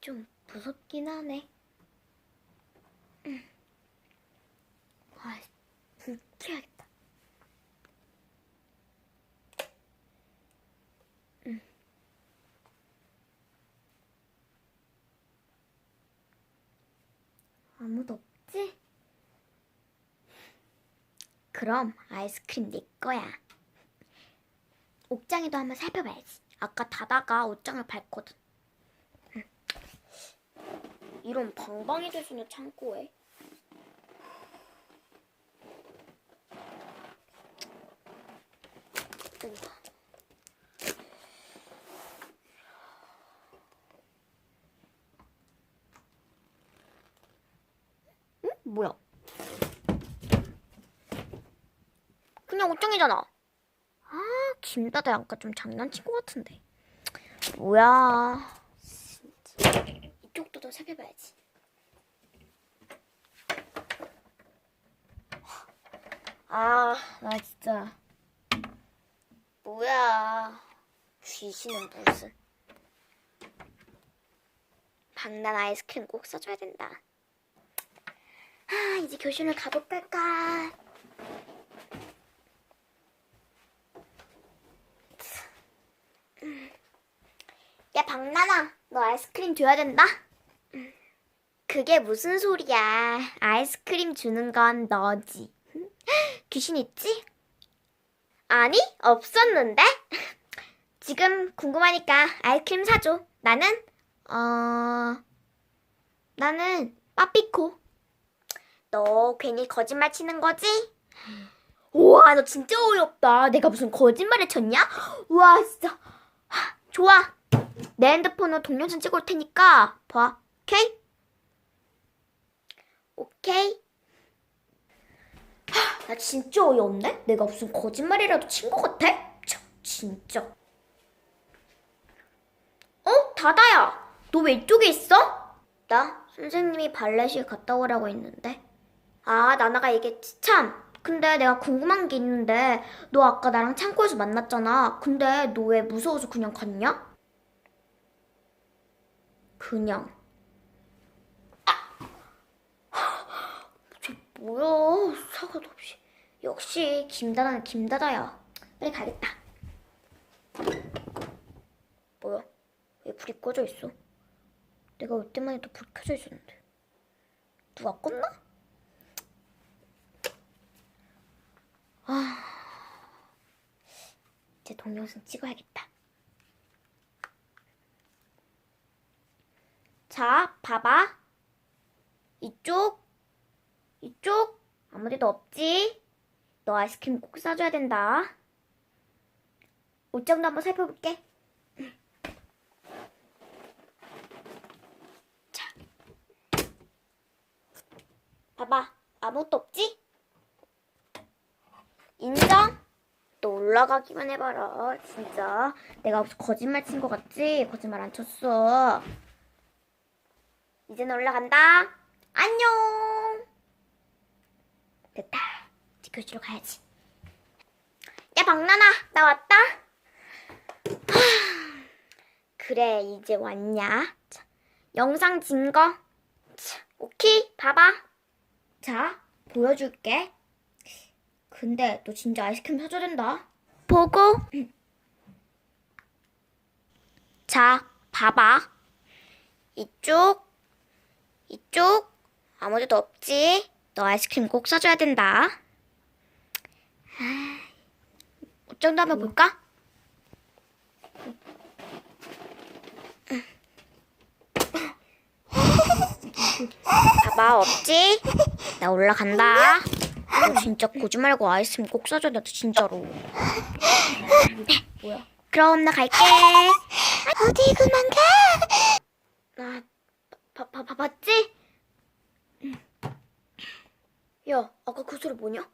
좀 무섭긴 하네. 음. 아, 불 켜야겠 아무도 없지? 그럼 아이스크림 내 거야. 옥장에도 한번 살펴봐야지. 아까 다다가 옷장을 밟거든. 이런 방방이 있는 창고에 우와. 응? 뭐야? 그냥 옷장이잖아. 아, 김다다 아까 좀 장난친 것 같은데. 뭐야. 진짜. 이쪽도 더 살펴봐야지. 아, 나 진짜. 뭐야. 귀신은 무슨. 박난 아이스크림 꼭 사줘야 된다. 아, 이제 교실을 가볼까? 야, 박나나, 너 아이스크림 줘야 된다? 그게 무슨 소리야. 아이스크림 주는 건 너지. 귀신 있지? 아니, 없었는데? 지금 궁금하니까 아이스크림 사줘. 나는, 어, 나는 빠삐코. 너 괜히 거짓말 치는 거지? 우와, 너 진짜 어이없다. 내가 무슨 거짓말을 쳤냐? 우와, 진짜. 하, 좋아. 내 핸드폰으로 동영상 찍어 올 테니까 봐. 오케이? 오케이? 하, 나 진짜 어이없네? 내가 무슨 거짓말이라도 친 것 같아? 참, 진짜. 어? 다다야. 너 왜 이쪽에 있어? 나 선생님이 발레실 갔다 오라고 했는데. 아, 나나가 얘기했지. 참. 근데 내가 궁금한 게 있는데 너 아까 나랑 창고에서 만났잖아. 근데 너 왜 무서워서 그냥 갔냐? 그냥. 아! 쟤 뭐야? 사과도 없이. 역시 김다다는 김다다야. 빨리 가겠다. 뭐야? 왜 불이 꺼져 있어? 내가 올 때만 해도 불 켜져 있었는데. 누가 껐나? 아, 이제 동영상 찍어야겠다. 자, 봐봐. 이쪽, 이쪽, 아무 데도 없지? 너 아이스크림 꼭 사줘야 된다. 옷장도 한번 살펴볼게. 자, 봐봐. 아무것도 없지? 인정? 또 올라가기만 해봐라. 진짜. 내가 거짓말 친 거 같지? 거짓말 안 쳤어. 이제는 올라간다. 안녕. 됐다. 교실로 가야지. 야, 박나나, 나 왔다. 하, 그래, 이제 왔냐? 자, 영상 증거. 자, 오케이, 봐봐. 자, 보여줄게. 근데 너 진짜 아이스크림 사줘야 된다. 보고. 자, 봐봐. 이쪽, 이쪽, 아무 데도 없지? 너 아이스크림 꼭 사줘야 된다. 아, 옷장도 한번 볼까? 봐봐, 없지? 나 올라간다. 너 진짜 거짓말 말고 아이스크림 꼭 사줘야 돼, 진짜로. 뭐야? 그럼 나 갈게. 어디 그만 가? 나 봐, 봐, 봐, 봤지? 야, 아까 그 소리 뭐냐?